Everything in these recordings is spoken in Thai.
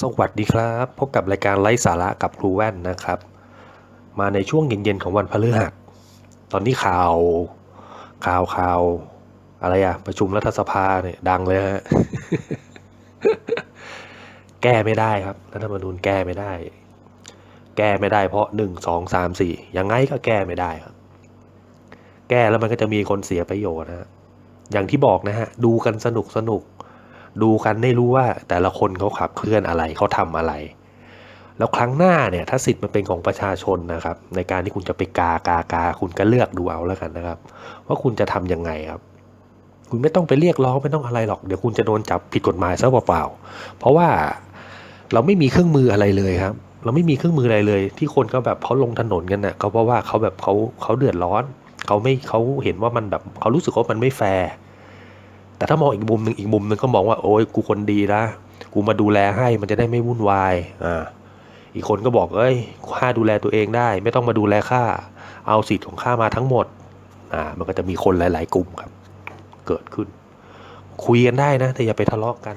สวัสดีครับ พบกับรายการไร้สาระกับครูแว่นนะครับ มาในช่วงเย็นๆของวันพฤหัส ตอนนี้ข่าวข่าวข่าวอะไรอะประชุมรัฐสภาเนี่ยดังเลยฮะแก้ไม่ได้ครับรัฐธรรมนูญแก้ไม่ได้ แก้ไม่ได้เพราะหนึ่งสองสามสี่ยังไงก็แก้ไม่ได้ครับ แก้แล้วมันก็จะมีคนเสียประโยชน์นะฮะอย่างที่บอกนะฮะดูกันสนุกสนุก ดูกันได้รู้ว่าแต่ละคนเขาขับเคลื่อนอะไรเขาทำอะไร แล้วครั้งหน้าเนี่ยถ้าสิทธิ์มันเป็นของประชาชนนะครับ ในการที่คุณจะไปกากากาคุณก็เลือกดูเอาแล้วกันนะครับ ว่าคุณจะทำยังไงครับ คุณไม่ต้องไปเรียกร้องไม่ต้องอะไรหรอกเดี๋ยวคุณจะโดนจับผิดกฎหมายซะเปล่าๆเพราะว่าเราไม่มีเครื่องมืออะไรเลยครับ เราไม่มีเครื่องมืออะไรเลย ที่คนก็แบบเขาลงถนนกันเนะ่ะก็เพราะว่าเขาแบบเขาเขาเดือดร้อนเขาไม่เขาเห็นว่ามันแบบเขารู้สึกว่ามันไม่แฟร์ แต่ถ้ามองอีกมุมหนึ่งอีกมุมหนึ่งก็มองว่าโอ้ยกูคนดีนะกูมาดูแลให้มันจะได้ไม่วุ่นวายอ่าอีกคนก็บอกเอ้ยข้าดูแลตัวเองได้ ไม่ต้องมาดูแลข้าเอาสิทธิ์ของข้ามาทั้งหมดอ่ามันก็จะมีคนหลาย ๆ กลุ่มครับ เกิดขึ้น คุยกันได้นะ แต่อย่าไปทะเลาะกัน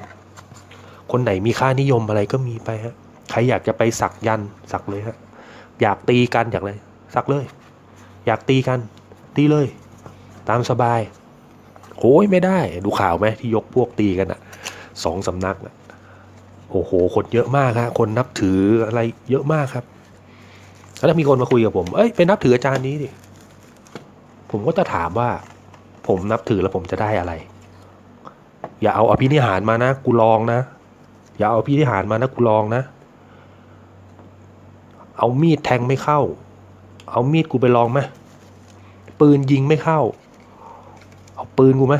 คนไหนมีค่านิยมอะไรก็มีไปฮะใครอยากจะไปสักยันสักเลยฮะอยากตีกันอยากอะไรสักเลย อยากตีกันตีเลย ตามสบาย โอ้ยไม่ได้ ดูข่าวไหมที่ยกพวกตีกันอะสองสำนักนะโอ้โห คนเยอะมากครับคนนับถืออะไรเยอะมากครับ แล้วมีคนมาคุยกับผม เอ้ยไปนับถืออาจารย์นี้ดิ ผมก็จะถามว่า ผมนับถือแล้วผมจะได้อะไร อย่าเอาอภินิหารมานะ กูลองนะ อย่าเอาอภินิหารมานะกูลองนะ เอามีดแทงไม่เข้า เอามีดกูไปลองไหมปืนยิงไม่เข้า เอาปืนกูไหม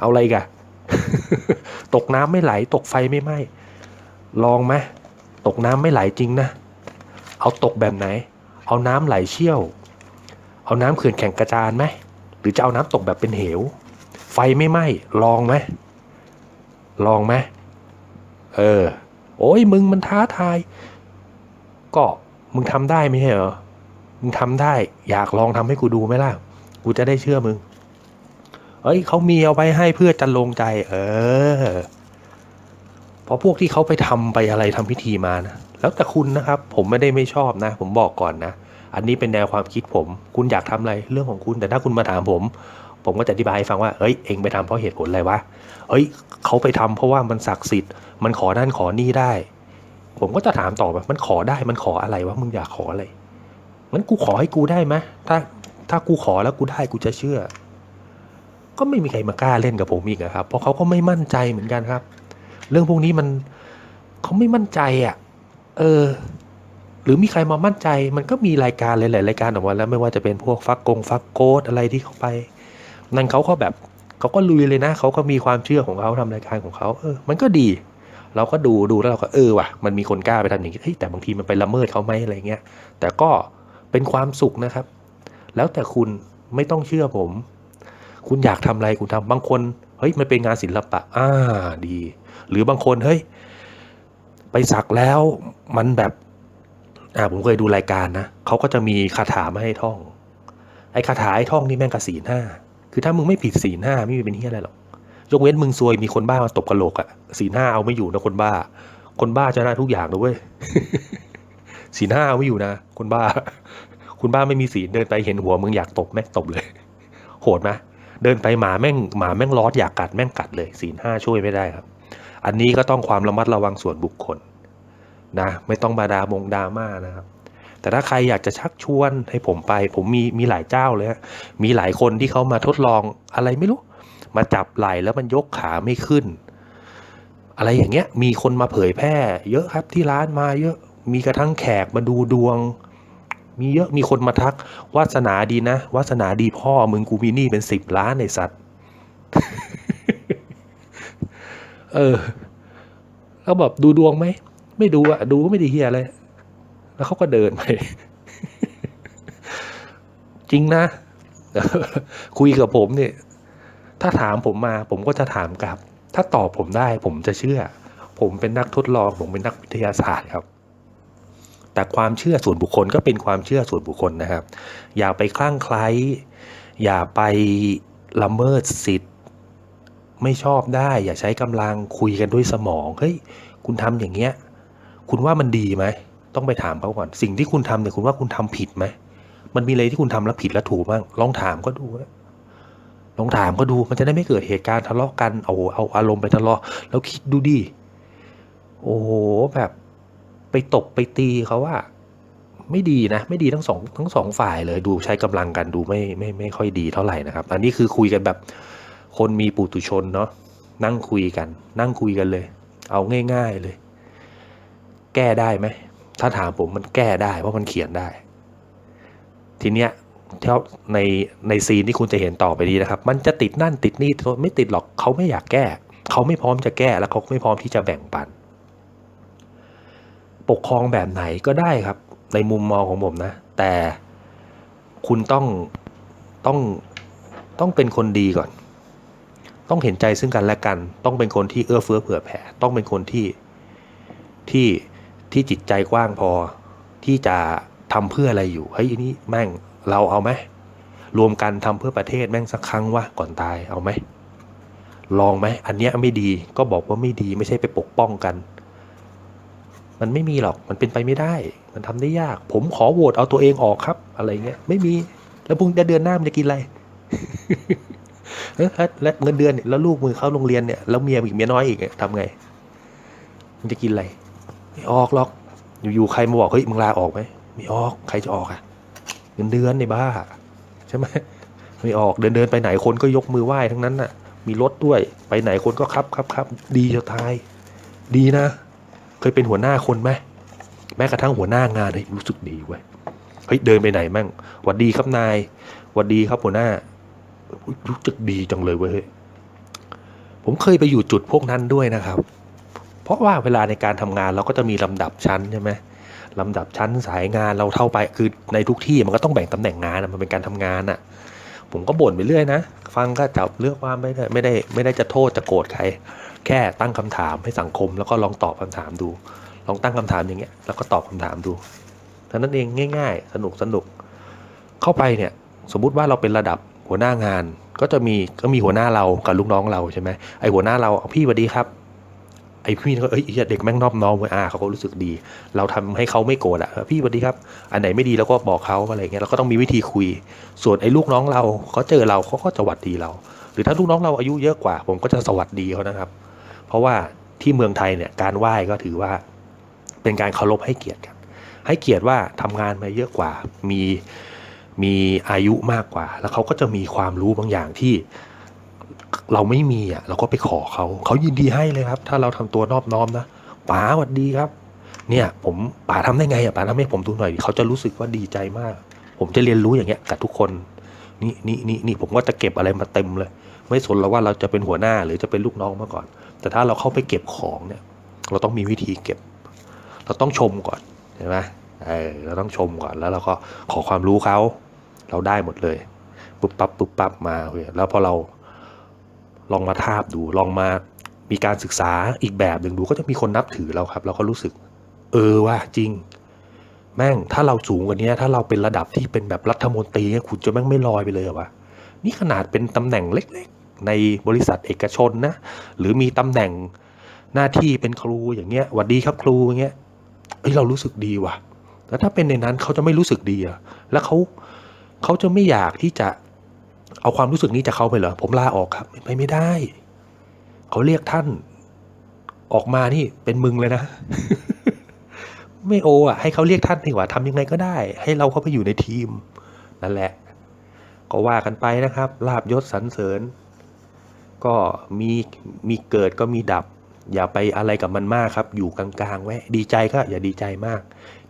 เอาอะไรกะตกน้ำไม่ไหล ตกไฟไม่ไหม้ลองไหมตกน้ำไม่ไหลจริงนะ เอาตกแบบไหน เอาน้ำไหลเชี่ยว เอาน้ำเขื่อนแข่งกระจานไหมหรือจะเอาน้ำตกแบบเป็นเหว ไฟไม่ไหม้ลองไหมลองไหมเออ โอ้ยมึงมันท้าทาย ก็มึงทำได้ไม่ใช่เหรอมึงทำได้ อยากลองทำให้กูดูไหมล่ะ กูจะได้เชื่อมึง เอ้ยเขามีเอาไว้ให้เพื่อจันลงใจ เออเพราะพวกที่เขาไปทำไปอะไรทำพิธีมานะแล้วแต่คุณนะครับ ผมไม่ได้ไม่ชอบนะ ผมบอกก่อนนะ อันนี้เป็นแนวความคิดผม คุณอยากทำอะไรเรื่องของคุณ แต่ถ้าคุณมาถามผม ผมก็จะอธิบายให้ฟังว่าเอ้ยเองไปทำเพราะเหตุผลอะไรวะเอ้ยเขาไปทำเพราะว่ามันศักดิ์สิทธิ์มันขอนั่นขอนี่ได้ ผมก็จะถามต่อว่ามันขอได้มันขออะไรวะมึงอยากขออะไรงั้นกูขอให้กูได้ไหมถ้าถ้ากูขอแล้วกูได้กูจะเชื่อ ก็ไม่มีใครมากล้าเล่นกับผมอีกครับ เพราะเขาก็ไม่มั่นใจเหมือนกันครับ เรื่องพวกนี้มันเขาไม่มั่นใจอะ่ะ เออ หรือมีใครมามั่นใจ มันก็มีรายการหลายๆรายการออกมาแล้วไม่ว่าจะเป็นพวกฟักกงฟักโกดอะไรที่เขาไป นั่นเขาก็แบบเขาก็ลุยเลยนะเขาก็มีความเชื่อของเขาทำรายการของเขาเออ มันก็ดี เราก็ดูดูแล้วเราก็เออว่ะ มันมีคนกล้าไปทำอย่างนี้เฮ้ยแต่บางทีมันไปละเมิดเขาไหมอะไรเงี้ยแต่ก็เป็นความสุขนะครับ แล้วแต่คุณไม่ต้องเชื่อผม คุณอยากทำอะไรคุณทำบางคนเฮ้ยมันเป็นงานศิลปะอ่าดี หรือบางคนเฮ้ยไปสักแล้วมันแบบอ่าผมเคยดูรายการนะเขาก็จะมีคาถามาให้ท่อง ไอ้คาถาให้ท่องนี่แม่งกระสีหน้าคือถ้ามึงไม่ผิดสีหน้าไม่มีเป็นเฮียอะไรหรอกยกเว้นมึงซวยมีคนบ้ามาตบกระโหลกอะสีหน้าเอาไม่อยู่นะคนบ้า คนบ้าจะได้ทุกอย่างนะเว้ยสีหน้าเอาไม่อยู่นะคนบ้า คุณบ้าไม่มีสีเดินไปเห็นหัวมึงอยากตบแม่งตบเลย โหดไหม เดินไปหมาแม่งหมาแม่งร้อนอยากกัดแม่งกัดเลยสีลห้าช่วยไม่ได้ครับ อันนี้ก็ต้องความระมัดระวังส่วนบุคคลนะไม่ต้องมาดามงดาม่านะครับ แต่ถ้าใครอยากจะชักชวนให้ผมไป ผมมีมีหลายเจ้าเลยฮะมีหลายคนที่เขามาทดลองอะไรไม่รู้ มาจับไหล่แล้วมันยกขาไม่ขึ้น อะไรอย่างเงี้ยมีคนมาเผยแพร่ เยอะครับที่ร้านมาเยอะมีกระทั่งแขกมาดูดวง มีเยอะมีคนมาทักวาสนาดีนะวาสนาดีพ่อมึงกูมีหนี้เป็นสิบล้านในสัตว์ เออ แล้วแบบดูดวงไหมไม่ดูอะดูก็ไม่ได้เฮียอะไรแล้วเขาก็เดินไป จริงนะ คุยกับผมเนี่ย ถ้าถามผมมา ผมก็จะถามกลับ ถ้าตอบผมได้ ผมจะเชื่อ ผมเป็นนักทดลอง ผมเป็นนักวิทยาศาสตร์ครับ แต่ความเชื่อส่วนบุคคลก็เป็นความเชื่อส่วนบุคคลนะครับ อย่าไปคลั่งไคล้อย่าไปละเมิดสิทธิ์ ไม่ชอบได้ อย่าใช้กำลังคุยกันด้วยสมองเฮ้ยคุณทำอย่างเงี้ย คุณว่ามันดีไหมต้องไปถามเขาก่อน สิ่งที่คุณทำเนี่ยคุณว่าคุณทำผิดไหมมันมีอะไรที่คุณทำแล้วผิดแล้วถูกบ้างลองถามก็ดูนะลองถามก็ดูมันจะได้ไม่เกิดเหตุการณ์ทะเลาะกันเอาเอาอารมณ์ไปทะเลาะแล้วคิดดูดิโอ้โหแบบ ไปตบไปตีเขาว่าไม่ดีนะ ไม่ดีทั้งสองทั้งสองฝ่ายเลยดูใช้กำลังกันดูไม่ไม่ไม่ค่อยดีเท่าไหร่นะครับ อันนี้คือคุยกันแบบคนมีปุถุชนเนาะนั่งคุยกัน นั่งคุยกันเลย เอาง่าย ๆเลย แก้ได้ไหมถ้าถามผมมันแก้ได้ เพราะมันเขียนได้ ทีเนี้ยเท่าในในซีนที่คุณจะเห็นต่อไปนี้นะครับ มันจะติดนั่นติดนี่ไม่ติดหรอกเขาไม่อยากแก้ เขาไม่พร้อมจะแก้ แล้วเขาไม่พร้อมที่จะแบ่งปัน ปกครองแบบไหนก็ได้ครับ ในมุมมองของผมนะ แต่คุณต้องต้องต้องเป็นคนดีก่อน ต้องเห็นใจซึ่งกันและกัน ต้องเป็นคนที่เอื้อเฟื้อเผื่อแผ่ ต้องเป็นคนที่ที่ที่จิตใจกว้างพอที่จะทำเพื่ออะไรอยู่เฮ้ยอันนี้แม่งเราเอาไหมรวมกันทำเพื่อประเทศแม่งสักครั้งวะก่อนตายเอาไหมลองไหมอันเนี้ยไม่ดีก็บอกว่าไม่ดีไม่ใช่ไปปกป้องกัน มันไม่มีหรอกมันเป็นไปไม่ได้ มันทำได้ยาก ผมขอโหวตเอาตัวเองออกครับ อะไรเงี้ยไม่มีแล้วพรุ่งเดือนหน้ามันจะกินอะไรเอ้ยแล้วเงินเดือนเนี่ยแล้วลูกมือเข้าโรงเรียนเนี่ยแล้วเมียอีกเมียน้อยอีกเนี่ยทำไงมันจะกินอะไรไม่ออกหรอก อยู่ๆใครมาบอกเฮ้ยมึงลาออกไหมไม่ออกใครจะออกอะเงินเดือนในบ้าใช่ไหมไม่ออกเดินเดินไปไหนคนก็ยกมือไหว้ทั้งนั้นน่ะ มีรถด้วย ไปไหนคนก็ครับครับครับดีจะตาย ดีนะ เคยเป็นหัวหน้าคนไหมแม้กระทั่งหัวหน้างานเฮ้ยรู้สึกดีเว้ยเฮ้ยเดินไปไหนมั่งหวัดดีครับนายหวัดดีครับหัวหน้า รู้สึกดีจังเลยเว้ยผมเคยไปอยู่จุดพวกนั้นด้วยนะครับ เพราะว่าเวลาในการทำงานเราก็จะมีลำดับชั้นใช่ไหมลำดับชั้นสายงานเราเท่าไปคือในทุกที่มันก็ต้องแบ่งตำแหน่งงานมันเป็นการทำงานอะ ผมก็บ่นไปเรื่อยนะ ฟังก็จับเลือกว่าไม่ได้ไม่ได้ไม่ได้จะโทษจะโกรธใคร แค่ตั้งคำถามให้สังคม แล้วก็ลองตอบคำถามดู ลองตั้งคำถามอย่างเงี้ยแล้วก็ตอบคำถามดูเท่านั้นเองง่าย ๆ สนุกสนุกเข้าไปเนี่ยสมมุติว่าเราเป็นระดับหัวหน้างาน ก็จะมีก็มีหัวหน้าเรากับลูกน้องเราใช่ไหมไอหัวหน้าเราเอาพี่สวัสดีครับไอพี่ก็เอ้ยเด็กแม่งนอบน้อมเว้ยอ่าเขาก็รู้สึกดี เราทำให้เขาไม่โกรธอะพี่สวัสดีครับ อันไหนไม่ดีเราก็บอกเขาอะไรเงี้ยเราก็ต้องมีวิธีคุย ส่วนไอ้ลูกน้องเราเขาเจอเราเขาก็จะหวัดดีเรา หรือถ้าลูกน้องเราอายุเยอะกว่า ผมก็จะสวัสดีเขานะครับ ราะว่าที่เมืองไทยเนี่ยการไหว้ก็ถือว่าเป็นการเคารพให้เกียรติกันให้เกียรติว่าทำงานมาเยอะกว่ามีมีอายุมากกว่า แล้วเขาก็จะมีความรู้บางอย่างที่เราไม่มีอะเราก็ไปขอเขาเขายินดีให้เลยครับ ถ้าเราทำตัวนอบน้อมนะป๋าสวัสดีครับ เนี่ยผมป๋าทำได้ไงอะป๋าทำให้ผมดูหน่อยเขาจะรู้สึกว่าดีใจมาก ผมจะเรียนรู้อย่างเงี้ยกับทุกคนนี่นี่นี่นี่ผมก็จะเก็บอะไรมาเต็มเลย ไม่สนแล้วว่าเราจะเป็นหัวหน้าหรือจะเป็นลูกน้องมาก่อน แต่ถ้าเราเข้าไปเก็บของเนี่ย เราต้องมีวิธีเก็บ เราต้องชมก่อนใช่ไหมเออเราต้องชมก่อนแล้วเราก็ขอความรู้เขาเราได้หมดเลยปุ๊บปั๊บปุ๊บปั๊บมาเว้ยแล้วพอเราลองมาทาบดูลองมามีการศึกษาอีกแบบหนึ่งดูก็จะมีคนนับถือเราครับ เราก็รู้สึก เออว่าจริง แม่งถ้าเราสูงกว่านี้ถ้าเราเป็นระดับที่เป็นแบบรัฐมนตรีเนี่ยคุณจะแม่งไม่ลอยไปเลยเหรอวะนี่ขนาดเป็นตำแหน่งเล็ก ในบริษัทเอกชนนะหรือมีตำแหน่งหน้าที่เป็นครูอย่างเงี้ยหวัดดีครับครูอย่างเงี้ยเอ้ยเรารู้สึกดีว่ะแล้วถ้าเป็นในนั้นเขาจะไม่รู้สึกดีอะแล้วเขาเขาจะไม่อยากที่จะเอาความรู้สึกนี้จากเขาไปเหรอผมลาออกครับไปไม่ได้เขาเรียกท่านออกมานี่เป็นมึงเลยนะ ไม่โออะ ให้เขาเรียกท่านดีกว่าทำยังไงก็ได้ ให้เราเข้าไปอยู่ในทีม นั่นแหละ ก็ว่ากันไปนะครับลาบยศสรรเสริญ ก็มีมีเกิดก็มีดับ อย่าไปอะไรกับมันมากครับ อยู่กลางๆไว้ดีใจก็อย่าดีใจมาก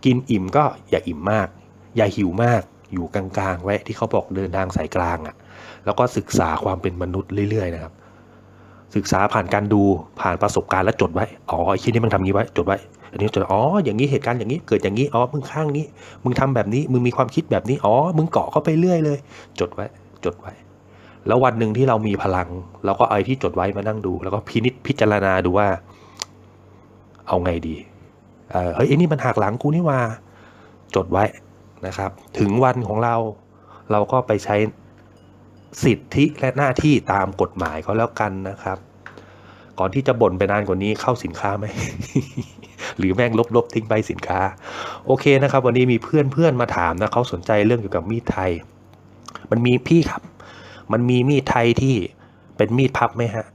กินอิ่มก็อย่าอิ่มมาก อย่าหิวมาก อยู่กลางๆไว้ที่เขาบอกเดินทางสายกลางอะ่ะ แล้วก็ศึกษาความเป็นมนุษย์เรื่อยๆนะครับ ศึกษาผ่านการดูผ่านประสบการณ์แล้วจดไว้อ๋อไอ้ที่นี่มันทำงี้ไว้จดไว้อันนี้จดอ๋ออย่างนี้เหตุการณ์อย่างนี้เกิดอย่างนี้อ๋อมึงข้างนี้ มึงทำแบบนี้มึงมีความคิดแบบนี้อ๋อมึงเกาะเข้าไปเรื่อยเลย จดไว้จดไว้ แล้ววันหนึ่งที่เรามีพลังเราก็เอาไอที่จดไว้มานั่งดู แล้วก็พินิจพิจารณาดูว่า เอาไงดีเเฮ้ยไอ้นี่มันหักหลังกูนี่ว่า จดไว้นะครับ ถึงวันของเราเราก็ไปใช้สิทธิและหน้าที่ตามกฎหมายก็แล้วกันนะครับ ก่อนที่จะบ่นไปนานกว่านี้เข้าสินค้าไหม หรือแม่งลบๆทิ้งไปสินค้า โอเคนะครับ วันนี้มีเพื่อนเพื่อนๆมาถามนะเขาสนใจเรื่องเกี่ยวกับมีดไทย มันมีพี่ครับ มันมีมีดไทยที่เป็นมีดพับไหมฮะ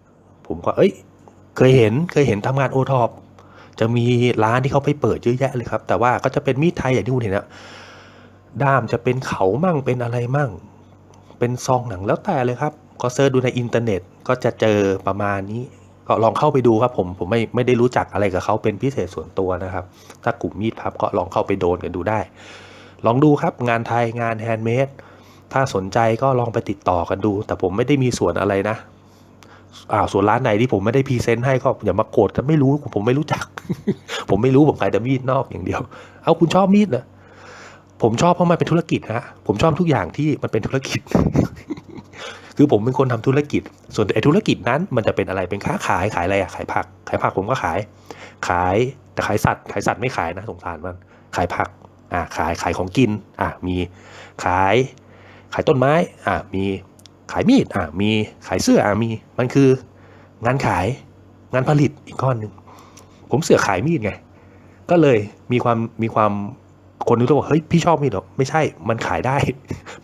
ผมก็เอ้ย เคยเห็นเคยเห็นทำงานโอทอปจะมีร้านที่เขาไปเปิดเยอะแยะเลยครับ แต่ว่าก็จะเป็นมีดไทยอย่างที่คุณเห็นอะด้ามจะเป็นเขามั่งเป็นอะไรมั่ง เป็นซองหนังแล้วแต่เลยครับ ก็เซิร์ชดูในอินเทอร์เน็ตก็จะเจอประมาณนี้ ก็ลองเข้าไปดูครับผมผมไม่ไม่ได้รู้จักอะไรกับเขาเป็นพิเศษส่วนตัวนะครับ ถ้ากลุ่มมีดพับก็ลองเข้าไปโดนกันดูได้ ลองดูครับงานไทยงานแฮนด์เมด ถ้าสนใจก็ลองไปติดต่อกันดู แต่ผมไม่ได้มีส่วนอะไรนะอ่าส่วนร้านไหนที่ผมไม่ได้พรีเซนต์ให้ก็อย่ามาโกรธกันไม่รู้ผมไม่รู้จัก ผมไม่รู้ผมขายแต่มีดนอกอย่างเดียว เอาคุณชอบมีดเหรอผมชอบเพราะมันเป็นธุรกิจฮะผมชอบทุกอย่างที่มันเป็นธุรกิจ คือผมเป็นคนทำธุรกิจ ส่วนไอ้ธุรกิจนั้นมันจะเป็นอะไรเป็นค้าขายขายอะไรอะขายผัก ขายผักผมก็ขาย ขายแต่ขายสัตว์ ขายสัตว์ไม่ขายนะสงสารมัน ขายผักอ่าขายขายของกินอ่ามีขาย ขายต้นไม้อ่ามีขายมีดอ่ามีขายเสื้ออ่ามีมันคืองานขายงานผลิตอีกก้อนหนึ่งผมเสือขายมีดไง ก็เลยมีความมีความคนนึกว่าเฮ้ยพี่ชอบมีดเหรอไม่ใช่มันขายได้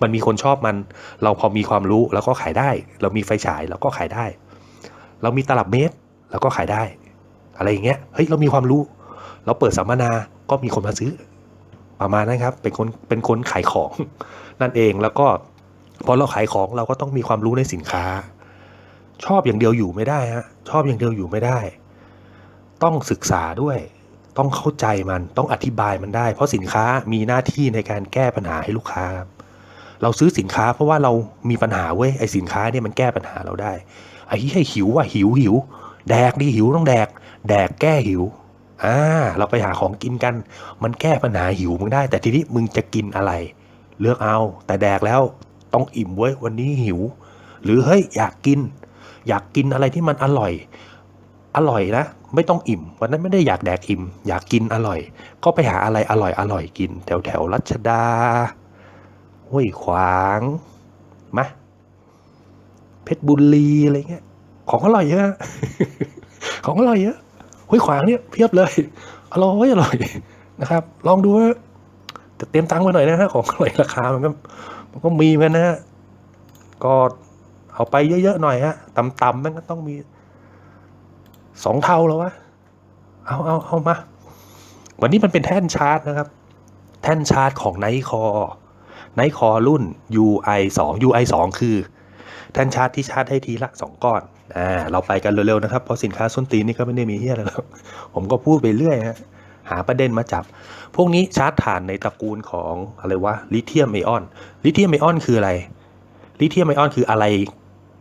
มันมีคนชอบมัน เราพอมีความรู้แล้วก็ขายได้ เรามีไฟฉายเราก็ขายได้ เรามีตลับเมตรเราก็ขายได้ อะไรอย่างเงี้ยเฮ้ยเรามีความรู้ เราเปิดสัมมนาก็มีคนมาซื้อ ประมาณนั้นครับ เป็นคนเป็นคนขายของ นั่นเองแล้วก็พอเราขายของเราก็ต้องมีความรู้ในสินค้า ชอบอย่างเดียวอยู่ไม่ได้ฮะชอบอย่างเดียวอยู่ไม่ได้ ต้องศึกษาด้วย ต้องเข้าใจมันต้องอธิบายมันได้ เพราะสินค้ามีหน้าที่ในการแก้ปัญหาให้ลูกค้า เราซื้อสินค้าเพราะว่าเรามีปัญหาเว้ยไอสินค้าเนี่ยมันแก้ปัญหาเราได้ไอ้ที่ให้หิวว่ะหิวหิวแดกดิหิวต้องแดก แดกแก้หิวอ่าเราไปหาของกินกัน มันแก้ปัญหาหิวมึงได้ แต่ทีนี้มึงจะกินอะไร เลือกเอา แต่แดกแล้วต้องอิ่มเว้ยวันนี้หิว หรือเฮ้ยอยากกิน อยากกินอะไรที่มันอร่อย อร่อยนะ ไม่ต้องอิ่ม วันนั้นไม่ได้อยากแดกอิ่ม อยากกินอร่อย ก็ไปหาอะไรอร่อยอร่อยกิน แถวแถวรัชดาห้วยขวางมาเพชรบุรีอะไรเงี้ยของอร่อยเยอะของอร่อยเยอะห้วยขวางเนี่ยเพียบเลยอร่อยอร่อยนะครับ ลองดูว่า แต่เตรียมตังค์มาหน่อยนะฮะของอร่อยราคามันก็มันก็มีเหมือนกันนะฮะก็เอาไปเยอะๆหน่อยฮะต่ำๆมันก็ต้องมีสองเท่าแล้ววะเอาเอาเอามา วันนี้มันเป็นแท่นชาร์จนะครับ แท่นชาร์จของไนคอไนคอรุ่น UI 2 UI 2คือ แท่นชาร์จที่ชาร์จให้ทีละ 2 ก้อนอ่าเราไปกันเร็วๆนะครับ เพราะสินค้าส้นตีนนี่ก็ไม่ได้มีเฮียอะไรหรอกผมก็พูดไปเรื่อยฮะ หาประเด็นมาจับ พวกนี้ชาร์จถ่านในตระกูลของอะไรวะลิเธียมไอออนลิเธียมไอออนคืออะไรลิเธียมไอออนคืออะไร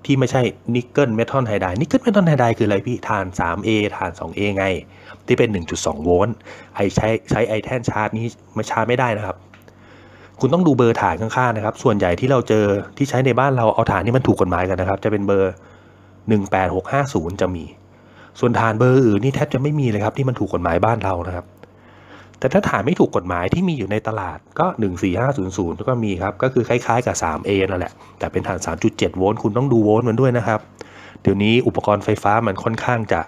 ที่ไม่ใช่นิกเกิลเมทัลไฮไดนิกเกิลเมทัลไฮไดคืออะไรพี่ถ่าน 3A ถ่าน 2A ไง ที่เป็น 1.2 โวลต์ไอใช้ใช้ไอแท่นชาร์จนี้ไม่ชาร์จไม่ได้นะครับ คุณต้องดูเบอร์ฐานข้างๆนะครับ ส่วนใหญ่ที่เราเจอที่ใช้ในบ้านเราเอาฐานที่มันถูกกฎหมายกันนะครับ จะเป็นเบอร์ 18650 จะมี ส่วนฐานเบอร์อื่นนี่แทบจะไม่มีเลยครับที่มันถูกกฎหมายบ้านเรานะครับ แต่ถ้าฐานไม่ถูกกฎหมายที่มีอยู่ในตลาดก็ 14500 ก็มีครับ ก็คือคล้ายๆกับ 3A นั่นแหละ แต่เป็นฐาน 3.7 โวลต์ คุณต้องดูโวลต์มันด้วยนะครับ เดี๋ยวนี้อุปกรณ์ไฟฟ้ามันค่อนข้างจะ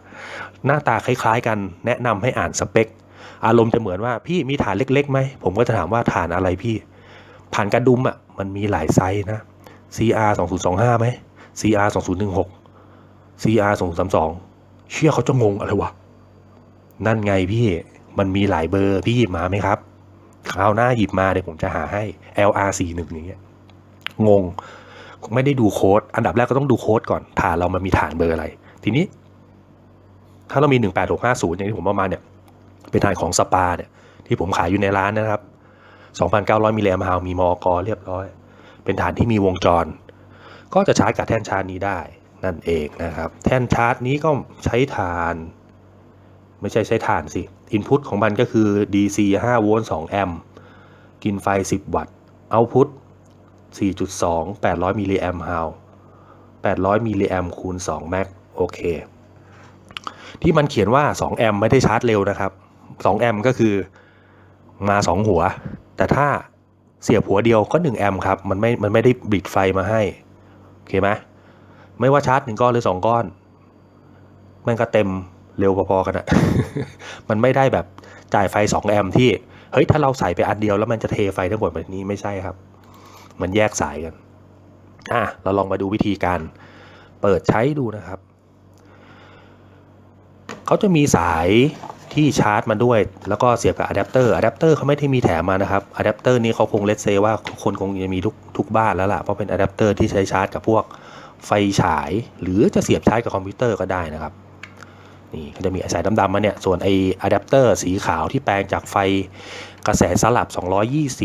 หน้าตาคล้ายๆ กัน แนะนำให้อ่านสเปค อารมณ์จะเหมือนว่าพี่มีฐานเล็กๆไหม ผมก็จะถามว่าฐานอะไรพี่ ฐานกระดุมอะ มันมีหลายไซส์นะ CR 2025ไหม CR 2016 CR 2032เชื่อเขาจะงงอะไรวะ นั่นไงพี่ มันมีหลายเบอร์พี่หยิบมาไหมครับคราวหน้าหยิบมาเดี๋ยวผมจะหาให้ LR 41 อย่างเงี้ยงง ไม่ได้ดูโค้ด อันดับแรกก็ต้องดูโค้ดก่อน ฐานเรามันมีฐานเบอร์อะไร ทีนี้ ถ้าเรามี 18650 อย่างที่ผมประมาณเนี่ย เป็นฐานของสปาเนี่ย ที่ผมขายอยู่ในร้านนะครับ 2,900มิลลิแอมป์ฮาวมีมอกเรียบร้อย เป็นฐานที่มีวงจร ก็จะชาร์จกับแท่นชาร์จนี้ได้นั่นเองนะครับ แท่นชาร์จนี้ก็ใช้ฐาน ไม่ใช่ใช้ฐานสิ อินพุตของมันก็คือ DC 5 โวลต์2แอมป์กินไฟ 10 วัตต์เอาพุต4.2 800มิลลิแอมป์ฮาว800มิลลิแอมป์คูณ2แม็กโอเค ที่มันเขียนว่า 2 แอมป์ไม่ได้ชาร์จเร็วนะครับ 2 แอมป์ก็คือมา 2 หัว แต่ถ้าเสียบหัวเดียวก็ 1 แอมป์ครับ มันไม่ มันไม่ได้บิดไฟมาให้ โอเคไหมไม่ว่าชาร์จหนึ่งก้อนหรือ 2 ก้อนม่งก็เต็ม เร็วพอๆกันอะมันไม่ได้แบบจ่ายไฟ 2 แอมป์ที่ เฮ้ย ถ้าเราใส่ไปอันเดียวแล้วมันจะเทไฟทั้งหมดแบบนี้ไม่ใช่ครับ มันแยกสายกัน อะ เราลองมาดูวิธีการเปิดใช้ดูนะครับ เขาจะมีสายที่ชาร์จมาด้วย แล้วก็เสียบกับอะแดปเตอร์อะแดปเตอร์เขาไม่ได้มีแถมมานะครับอะแดปเตอร์นี้เขาคงเลตเซว่าคนคงจะมีทุกทุกบ้านแล้วล่ะ เพราะเป็นอะแดปเตอร์ที่ใช้ชาร์จกับพวกไฟฉาย หรือจะเสียบชาร์จกับคอมพิวเตอร์ก็ได้นะครับ นี่ก็จะมีสายดำๆมาเนี่ย ส่วนไออะแดปเตอร์สีขาวที่แปลงจากไฟกระแสสลับ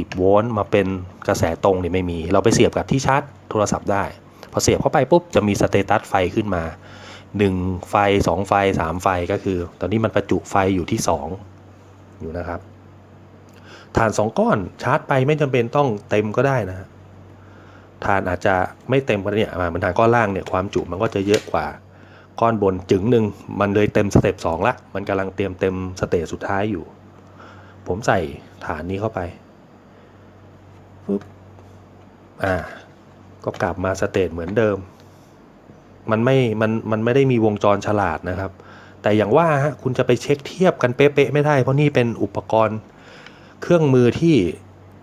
220 โวลต์มาเป็นกระแสตรงนี่ไม่มี เราไปเสียบกับที่ชาร์จโทรศัพท์ได้ พอเสียบเข้าไปปุ๊บจะมีสเตตัสไฟขึ้นมา 1 ไฟ 2 ไฟ 3 ไฟก็คือ ตอนนี้มันประจุไฟอยู่ที่ 2 อยู่นะครับฐาน 2 ก้อนชาร์จไปไม่จำเป็นต้องเต็มก็ได้นะฐานอาจจะไม่เต็มก็ได้เนี่ยอ่ามันฐานก้อนล่างเนี่ยความจุมันก็จะเยอะกว่า ก้อนบนจึงหนึ่งมันเลยเต็มสเต็ปสองละมันกำลังเตรียมเต็มสเตจสุดท้ายอยู่ ผมใส่ฐานนี้เข้าไปปุ๊บอ่า ก็กลับมาสเตจเหมือนเดิม มันไม่มันมันไม่ได้มีวงจรฉลาดนะครับ แต่อย่างว่าฮะคุณจะไปเช็คเทียบกันเป๊ะๆไม่ได้ เพราะนี่เป็นอุปกรณ์เครื่องมือที่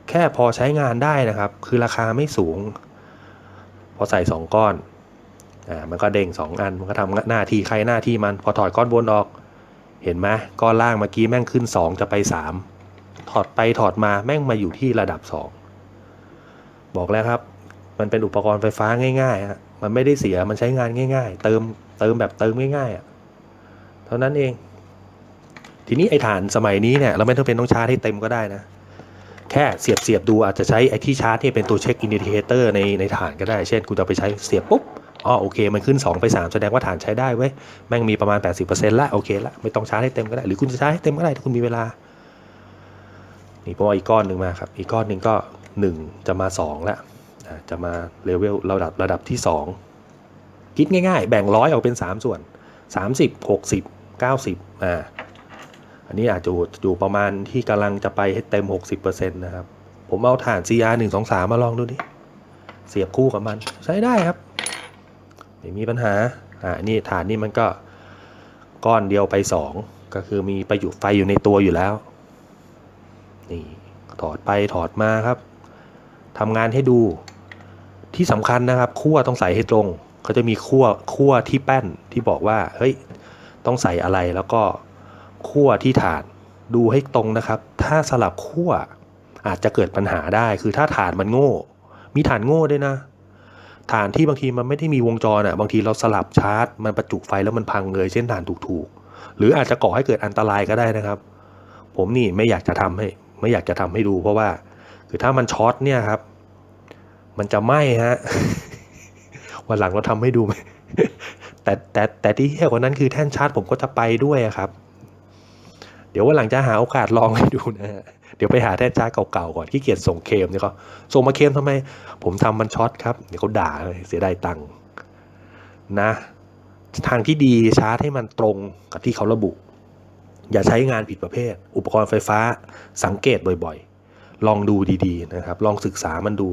แค่พอใช้งานได้นะครับ คือราคาไม่สูง พอใส่สองก้อน อ่ามันก็เด้งสองอัน มันก็ทำหน้าที่ใครหน้าที่มัน พอถอดก้อนบนออก เห็นไหมก้อนล่างเมื่อกี้แม่งขึ้นสองจะไปสามถอดไปถอดมาแม่งมาอยู่ที่ระดับสองบอกแล้วครับ มันเป็นอุปกรณ์ไฟฟ้าง่ายๆฮะมันไม่ได้เสียมันใช้งานง่าย ๆ เติมเติมแบบเติมง่ายๆอะเท่านั้นเอง ทีนี้ไอ้ฐานสมัยนี้เนี่ยเราไม่ต้องเป็นต้องชาร์จให้เต็มก็ได้นะแค่เสียบเสียบดูอาจจะใช้ไอ้ที่ชาร์จเนี่เป็นตัวเช็คอินดิเคเตอร์ในในฐานก็ได้ เช่นคุณจะไปใช้เสียบปุ๊บ อ๋อโอเค มันขึ้น 2 ไป 3 แสดงว่าฐานใช้ได้เว้ยแม่งมีประมาณ 80%ละโอเคละไม่ต้องชาร์จให้เต็มก็ได้ หรือคุณจะชาร์จให้เต็มก็ได้ถ้าคุณมีเวลา นี่เพราะว่าอีกก้อนหนึ่งมาครับ อีกก้อนหนึ่งก็ 1 จะมา2ละจะมาเลเวลระดับระดับที่ 2 คิดง่าย ๆ แบ่งร้อยออกเป็น 3 ส่วน 30 60 90อ่าอันนี้อาจจะอยู่ประมาณที่กำลังจะไปให้เต็ม 60%นะครับ ผมเอาฐาน CR 1 2 3 มาลองดูดิเสียบคู่กับมัน ใช้ได้ครับ ไม่มีปัญหาอ่านี่ฐานนี่มันก็ก้อนเดียวไป 2 ก็คือมีประยุไฟอยู่ในตัวอยู่แล้ว นี่ถอดไปถอดมาครับทำงานให้ดูที่สำคัญนะครับขั้วต้องใส่ให้ตรงเขาจะมีขั้วขั้วที่แป้นที่บอกว่าเฮ้ยต้องใส่อะไรแล้วก็ขั้วที่ฐานดูให้ตรงนะครับ ถ้าสลับขั้วอาจจะเกิดปัญหาได้คือถ้าฐานมันโง่ มีฐานโง่ด้วยนะ ฐานที่บางทีมันไม่ได้มีวงจรอะบางทีเราสลับชาร์จ มันประจุไฟแล้วมันพังเลยเช่นฐานถูกๆ หรืออาจจะก่อให้เกิดอันตรายก็ได้นะครับ ผมนี่ไม่อยากจะทำให้ ไม่อยากจะทำให้ดู เพราะว่า คือถ้ามันช็อตเนี่ยครับ มันจะไหม้ฮะวันหลังเราทำให้ดูไหมแต่แต่แต่ที่เที่ยกว่านั้นคือแท่นชาร์จผมก็จะไปด้วยครับ เดี๋ยววันหลังจะหาโอกาสลองให้ดูนะฮะ เดี๋ยวไปหาแท่นชาเก่าๆก่อนขี้เกียจส่งเคมเนี่ยเขาส่งมาเคมทำไม ผมทำมันช็อตครับเดี๋ยวเขาด่าเลยเสียดายตังค์นะ ทางที่ดีชาร์จให้มันตรงกับที่เขาระบุ อย่าใช้งานผิดประเภท อุปกรณ์ไฟฟ้าสังเกตบ่อยๆ ลองดูดีๆนะครับ ลองศึกษามันดู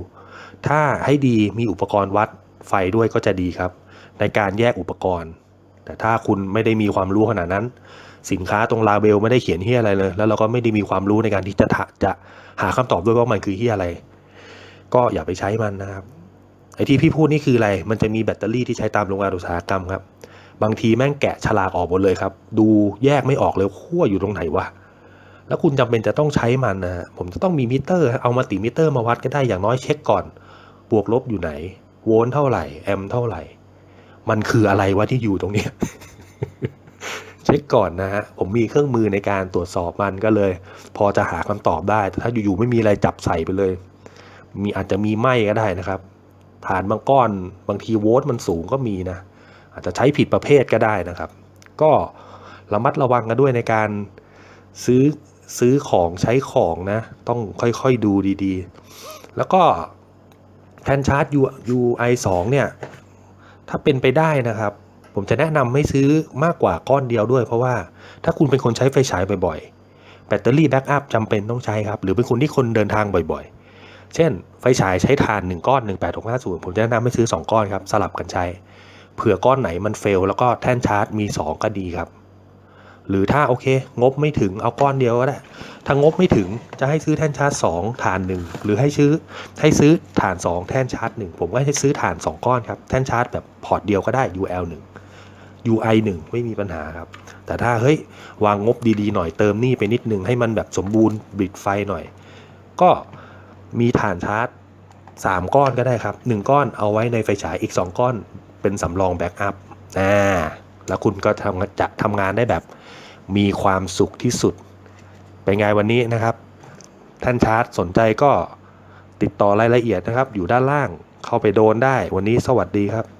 ถ้าให้ดีมีอุปกรณ์วัดไฟด้วยก็จะดีครับ ในการแยกอุปกรณ์ แต่ถ้าคุณไม่ได้มีความรู้ขนาดนั้น สินค้าตรงลาเบลไม่ได้เขียนเฮียอะไรเลย แล้วเราก็ไม่ได้มีความรู้ในการที่จะจะหาคำตอบด้วยว่ามันคือเฮียอะไร ก็อย่าไปใช้มันนะครับไอ้ที่พี่พูดนี่คืออะไร มันจะมีแบตเตอรี่ที่ใช้ตามโรงงานอุตสาหกรรมครับ บางทีแม่งแกะฉลากออกหมดเลยครับ ดูแยกไม่ออกเลยขั้วอยู่ตรงไหนวะแล้วคุณจำเป็นจะต้องใช้มันนะฮะผมจะต้องมีมิเตอร์ เอามาติมิเตอร์มาวัดก็ได้อย่างน้อยเช็คก่อน บวกลบอยู่ไหน โวลต์เท่าไหร่ แอมป์เท่าไหร่ มันคืออะไรวะที่อยู่ตรงเนี้ย เช็คก่อนนะฮะผมมีเครื่องมือในการตรวจสอบมันก็เลย พอจะหาคำตอบได้ แต่ถ้าอยู่ๆไม่มีอะไรจับใส่ไปเลย มีอาจจะมีไหมก็ได้นะครับ ฐานบางก้อนบางทีโวลต์มันสูงก็มีนะ อาจจะใช้ผิดประเภทก็ได้นะครับ ก็ระมัดระวังกันด้วยในการซื้อซื้อของใช้ของนะ ต้องค่อยๆดูดีๆ แล้วก็แทนชาร์จ UI 2เนี่ย ถ้าเป็นไปได้นะครับ ผมจะแนะนำให้ซื้อมากกว่าก้อนเดียวด้วย เพราะว่าถ้าคุณเป็นคนใช้ไฟฉายบ่อยๆ แบตเตอรี่แบ็กอัพจำเป็นต้องใช้ครับ หรือเป็นคนที่คนเดินทางบ่อยๆ เช่น ไฟฉายใช้ถ่าน 1 ก้อน 18650 ผมจะแนะนำให้ซื้อ 2 ก้อนครับ สลับกันใช้ เผื่อก้อนไหนมันเฟล แล้วก็แท่นชาร์จมี 2 ก็ดีครับ หรือถ้าโอเค งบไม่ถึงเอาก้อนเดียวก็ได้ ถ้างบไม่ถึงจะให้ซื้อแท่นชาร์จ 2 ฐาน 1 หรือให้ซื้อให้ซื้อฐาน 2 แท่นชาร์จ 1 ผมก็ให้ซื้อฐาน 2 ก้อนครับ แท่นชาร์จแบบพอร์ตเดียวก็ได้ UL 1 UI 1 ไม่มีปัญหาครับ แต่ถ้าเฮ้ยวางงบดีๆหน่อยเติมนี่ไปนิดนึงให้มันแบบสมบูรณ์บิดไฟหน่อย ก็มีฐานชาร์จ 3 ก้อนก็ได้ครับ 1 ก้อนเอาไว้ในไฟฉายอีก 2 ก้อนเป็นสำรองแบ็กอัพอ่าแล้วคุณก็ทำจะทำงานได้แบบมีความสุขที่สุด เป็นไงวันนี้นะครับ ท่านชาร์จสนใจก็ติดต่อรายละเอียดนะครับ อยู่ด้านล่างเข้าไปโดนได้ วันนี้สวัสดีครับ